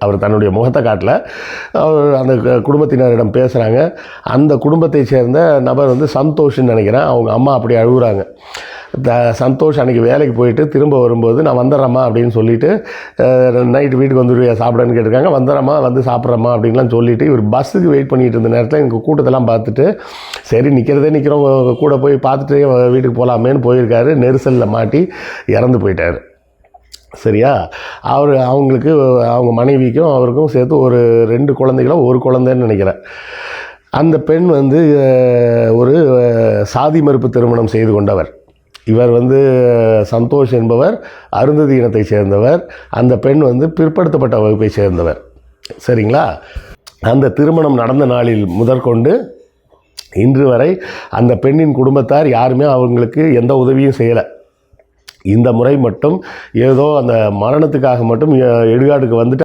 அவர் தன்னுடைய முகத்தை காட்டல. அவர் அந்த குடும்பத்தினரிடம் பேசுகிறாங்க அந்த குடும்பத்தை சேர்ந்த நபர் வந்து சந்தோஷ்னு நினைக்கிறேன். அவங்க அம்மா அப்படி அழுகுறாங்க. த சந்தோஷ் அன்றைக்கி வேலைக்கு போயிட்டு திரும்ப வரும்போது நான் வந்துடுறேம்மா அப்படின்னு சொல்லிவிட்டு நைட்டு வீட்டுக்கு வந்துடுவியா சாப்பிடன்னு கேட்டிருக்காங்க. வந்துடுறேம்மா வந்து சாப்பிட்றம்மா அப்படின்லாம் சொல்லிவிட்டு இவர் பஸ்ஸுக்கு வெயிட் பண்ணிகிட்டு இருந்த நேரத்தில் எங்கள் கூட்டத்தெல்லாம் பார்த்துட்டு சரி நிற்கிறதே நிற்கிறோம் கூட போய் பார்த்துட்டு வீட்டுக்கு போகலாமேன்னு போயிருக்காரு. நெரிசலில் மாட்டி இறந்து போயிட்டார். சரியா? அவர் அவங்களுக்கு அவங்க மனைவிக்கும் அவருக்கும் சேர்த்து ஒரு ரெண்டு குழந்தைகளோ ஒரு குழந்தைன்னு நினைக்கிறேன். அந்த பெண் வந்து ஒரு சாதி மறுப்பு திருமணம் செய்து கொண்டவர். இவர் வந்து சந்தோஷ் என்பவர் அருந்ததி இனத்தை சேர்ந்தவர். அந்த பெண் வந்து பிற்படுத்தப்பட்ட வகுப்பை சேர்ந்தவர். சரிங்களா? அந்த திருமணம் நடந்த நாளில் முதற்கொண்டு இன்று வரை அந்த பெண்ணின் குடும்பத்தார் யாருமே அவங்களுக்கு எந்த உதவியும் செய்யலை. இந்த முறை மட்டும் ஏதோ அந்த மரணத்துக்காக மட்டும் எடுகாடுக்கு வந்துட்டு